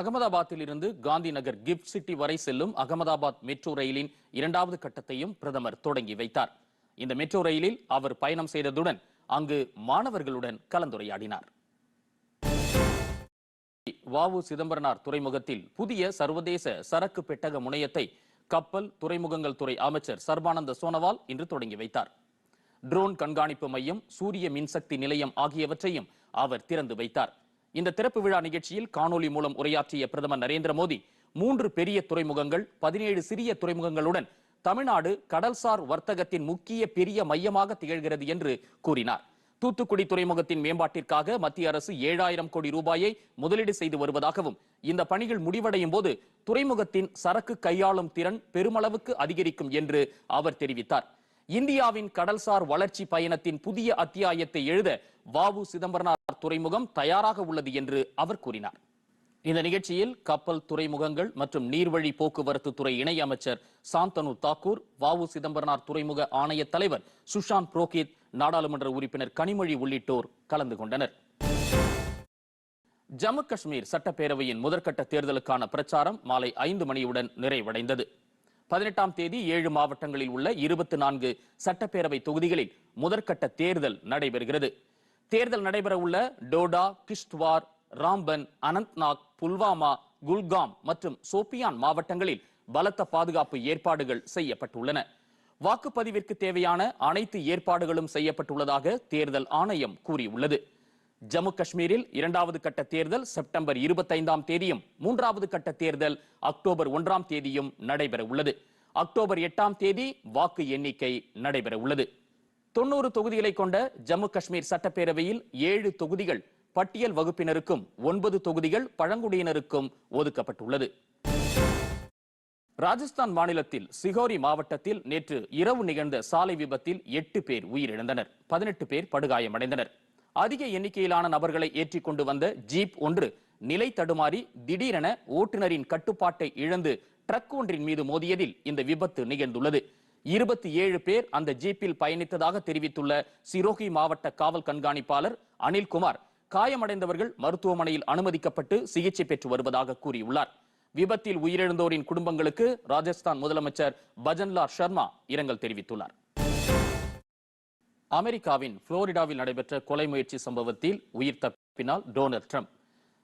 அகமதாபாத்தில் இருந்து Gandhi Nagar gift city வரை செல்லும் அகமதாபாத் மெட்ரோ ரயிலின் இரண்டாவது கட்டத்தையும் பிரதமர் தொடங்கி வைத்தார். இந்த மெட்ரோ ரயிலில் அவர் பயணம் செய்ததுடன் அங்கு மாணவர்களுடன் கலந்துரையாடினார். வாவு சிதம்பரனார் துறைமுகத்தில் புதிய சர்வதேச சரக்கு பெட்டக முனையத்தை கப்பல் துறைமுகங்கள் துறை அமைச்சர் சர்பானந்த சோனவால் இன்று தொடங்கி வைத்தார். ட்ரோன் கண்காணிப்பு மையம் சூரிய மின்சக்தி நிலையம் ஆகியவற்றையும் அவர் திறந்து வைத்தார். இந்த திறப்பு விழா நிகழ்ச்சியில் காணொலி மூலம் உரையாற்றிய பிரதமர் நரேந்திர மோடி மூன்று பெரிய துறைமுகங்கள் பதினேழு சிறிய துறைமுகங்களுடன் தமிழ்நாடு கடல்சார் வர்த்தகத்தின் முக்கிய பெரிய மையமாக திகழ்கிறது என்று கூறினார். தூத்துக்குடி துறைமுகத்தின் மேம்பாட்டிற்காக மத்திய அரசு ஏழாயிரம் கோடி ரூபாயை முதலீடு செய்து வருவதாகவும் இந்த பணிகள் முடிவடையும் போது துறைமுகத்தின் சரக்கு கையாளும் திறன் பெருமளவுக்கு அதிகரிக்கும் என்று அவர் தெரிவித்தார். இந்தியாவின் கடல்சார் வளர்ச்சி பயணத்தின் புதிய அத்தியாயத்தை எழுத வாவு சிதம்பரனார் துறைமுகம் தயாராக உள்ளது என்று அவர் கூறினார். இந்த நிகழ்ச்சியில் கப்பல் துறைமுகங்கள் மற்றும் நீர்வழி போக்குவரத்து துறை இணை அமைச்சர் சாந்தனு தாக்கூர் வாவு சிதம்பரனார் துறைமுக ஆணைய தலைவர் சுஷாந்த் புரோஹித் நாடாளுமன்ற உறுப்பினர் கனிமொழி உள்ளிட்டோர் கலந்து கொண்டனர். ஜம்மு காஷ்மீர் சட்டப்பேரவையின் முதற்கட்ட தேர்தலுக்கான பிரச்சாரம் மாலை ஐந்து மணியுடன் நிறைவடைந்தது. பதினெட்டாம் தேதி ஏழு மாவட்டங்களில் உள்ள இருபத்தி நான்கு சட்டப்பேரவை தொகுதிகளில் முதற்கட்ட தேர்தல் நடைபெறுகிறது. தேர்தல் நடைபெற உள்ள டோடா கிஷ்த்வார் ராம்பன் அனந்த்நாக் புல்வாமா குல்காம் மற்றும் சோபியான் மாவட்டங்களில் பலத்த பாதுகாப்பு ஏற்பாடுகள் செய்யப்பட்டுள்ளன. வாக்குப்பதிவிற்கு தேவையான அனைத்து ஏற்பாடுகளும் செய்யப்பட்டுள்ளதாக தேர்தல் ஆணையம் கூறியுள்ளது. ஜம்மு காஷ்மீரில் இரண்டாவது கட்ட தேர்தல் செப்டம்பர் இருபத்தைந்தாம் தேதியும் மூன்றாவது கட்ட தேர்தல் அக்டோபர் ஒன்றாம் தேதியும் நடைபெற உள்ளது அக்டோபர் எட்டாம் தேதி வாக்கு எண்ணிக்கை நடைபெற உள்ளது தொண்ணூறு தொகுதிகளை கொண்ட ஜம்மு காஷ்மீர் சட்டப்பேரவையில் ஏழு தொகுதிகள் பட்டியல் வகுப்பினருக்கும் ஒன்பது தொகுதிகள் பழங்குடியினருக்கும் ஒதுக்கப்பட்டுள்ளது. ராஜஸ்தான் மாநிலத்தில் சிகோரி மாவட்டத்தில் நேற்று இரவு நிகழ்ந்த சாலை விபத்தில் எட்டு பேர் உயிரிழந்தனர். பதினெட்டு பேர் படுகாயமடைந்தனர். அதிக எண்ணிக்கையிலான நபர்களை ஏற்றிக்கொண்டு வந்த ஜீப் ஒன்று நிலை தடுமாறி திடீரென ஓட்டுநரின் கட்டுப்பாட்டை இழந்து ட்ரக் ஒன்றின் மீது மோதியதில் இந்த விபத்து நிகழ்ந்துள்ளது. இருபத்தி ஏழு பேர் அந்த ஜீப்பில் பயணித்ததாக தெரிவித்துள்ள சிரோகி மாவட்ட காவல் கண்காணிப்பாளர் அனில்குமார் காயமடைந்தவர்கள் மருத்துவமனையில் அனுமதிக்கப்பட்டு சிகிச்சை பெற்று வருவதாக கூறியுள்ளார். விபத்தில் உயிரிழந்தோரின் குடும்பங்களுக்கு ராஜஸ்தான் முதலமைச்சர் பஜன்லால் சர்மா இரங்கல் தெரிவித்துள்ளார். அமெரிக்காவின் புளோரிடாவில் நடைபெற்ற கொலை முயற்சி சம்பவத்தில் உயிர் தப்பினால் டொனால்ட் ட்ரம்ப்.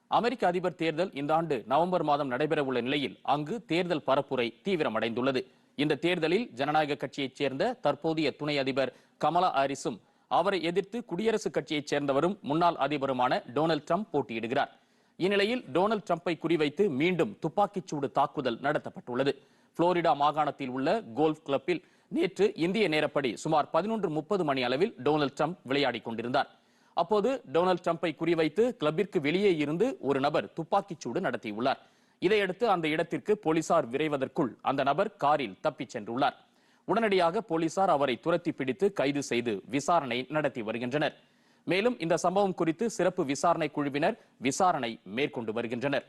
அமெரிக்க அதிபர் தேர்தல் இந்த ஆண்டு நவம்பர் மாதம் நடைபெறவுள்ள நிலையில் அங்கு தேர்தல் பரப்புரை தீவிரமடைந்துள்ளது. இந்த தேர்தலில் ஜனநாயக கட்சியைச் சேர்ந்த தற்போதைய துணை அதிபர் கமலா ஹாரிஸும் அவரை எதிர்த்து குடியரசுக் கட்சியைச் சேர்ந்தவரும் முன்னாள் அதிபருமான டொனால்ட் ட்ரம்ப் போட்டியிடுகிறார். இந்நிலையில் டொனால்ட் ட்ரம்ப்பை குறிவைத்து மீண்டும் துப்பாக்கிச்சூடு தாக்குதல் நடத்தப்பட்டுள்ளது. புளோரிடா மாகாணத்தில் உள்ள கோல்ஃப் கிளப்பில் நேற்று இந்திய நேரப்படி சுமார் பதினொன்று முப்பது மணி அளவில் டொனால்ட் ட்ரம்ப் விளையாடிக் கொண்டிருந்தார். அப்போது டொனால்ட் ட்ரம்ப்பை குறிவைத்து கிளப்பிற்கு வெளியே இருந்து ஒரு நபர் துப்பாக்கிச்சூடு நடத்தியுள்ளார். இதையடுத்து அந்த இடத்திற்கு போலீசார் விரைவதற்குள் அந்த நபர் காரில் தப்பிச் சென்றுள்ளார். உடனடியாக போலீசார் அவரை துரத்தி பிடித்து கைது செய்து விசாரணை நடத்தி வருகின்றனர். மேலும் இந்த சம்பவம் குறித்து சிறப்பு விசாரணை குழுவினர் விசாரணை மேற்கொண்டு வருகின்றனர்.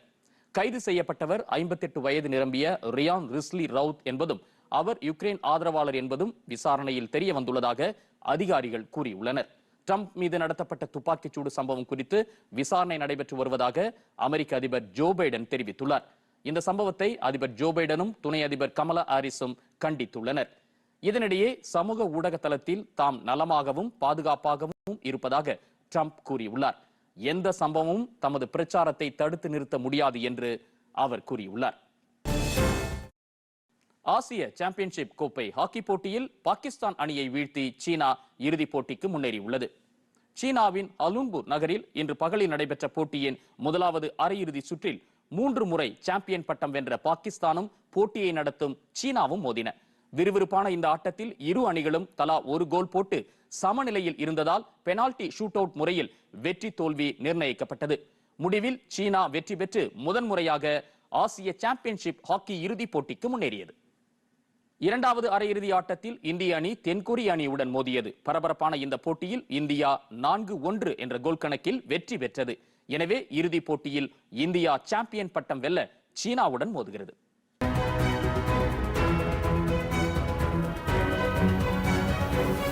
கைது செய்யப்பட்டவர் ஐம்பத்தெட்டு வயது நிரம்பிய ரியான் ரிஸ்லி ரவுத் என்பதும் அவர் யுக்ரைன் ஆதரவாளர் என்பதும் விசாரணையில் தெரிய வந்துள்ளதாக அதிகாரிகள் கூறியுள்ளனர். ட்ரம்ப் மீது நடத்தப்பட்ட துப்பாக்கிச்சூடு சம்பவம் குறித்து விசாரணை நடைபெற்று வருவதாக அமெரிக்க அதிபர் ஜோ பைடன் தெரிவித்துள்ளார். இந்த சம்பவத்தை அதிபர் ஜோ பைடனும் துணை அதிபர் கமலா ஹாரிஸும் கண்டித்துள்ளனர். இதனிடையே சமூக ஊடக தளத்தில் தாம் நலமாகவும் பாதுகாப்பாகவும் இருப்பதாக ட்ரம்ப் கூறியுள்ளார். எந்த சம்பவமும் தமது பிரச்சாரத்தை தடுத்து நிறுத்த முடியாது என்று அவர் கூறியுள்ளார். ஆசிய சாம்பியன்ஷிப் கோப்பை ஹாக்கி போட்டியில் பாகிஸ்தான் அணியை வீழ்த்தி சீனா இறுதிப் போட்டிக்கு முன்னேறியுள்ளது. சீனாவின் அலுன்பூர் நகரில் இன்று பகலில் நடைபெற்ற போட்டியின் முதலாவது அரையிறுதி சுற்றில் மூன்று முறை சாம்பியன் பட்டம் வென்ற பாகிஸ்தானும் போட்டியை நடத்தும் சீனாவும் மோதின. விறுவிறுப்பான இந்த ஆட்டத்தில் இரு அணிகளும் தலா ஒரு கோல் போட்டு சமநிலையில் இருந்ததால் பெனால்டி ஷூட் அவுட் முறையில் வெற்றி தோல்வி நிர்ணயிக்கப்பட்டது. முடிவில் சீனா வெற்றி பெற்று முதன்முறையாக ஆசிய சாம்பியன்ஷிப் ஹாக்கி இறுதிப் போட்டிக்கு முன்னேறியது. இரண்டாவது அரையிறுதி ஆட்டத்தில் இந்திய அணி தென்கொரிய அணியுடன் மோதியது. பரபரப்பான இந்த போட்டியில் இந்தியா நான்கு ஒன்று என்ற கோல் கணக்கில் வெற்றி பெற்றது. எனவே இறுதிப் போட்டியில் இந்தியா சாம்பியன் பட்டம் வெல்ல சீனாவுடன் மோதுகிறது.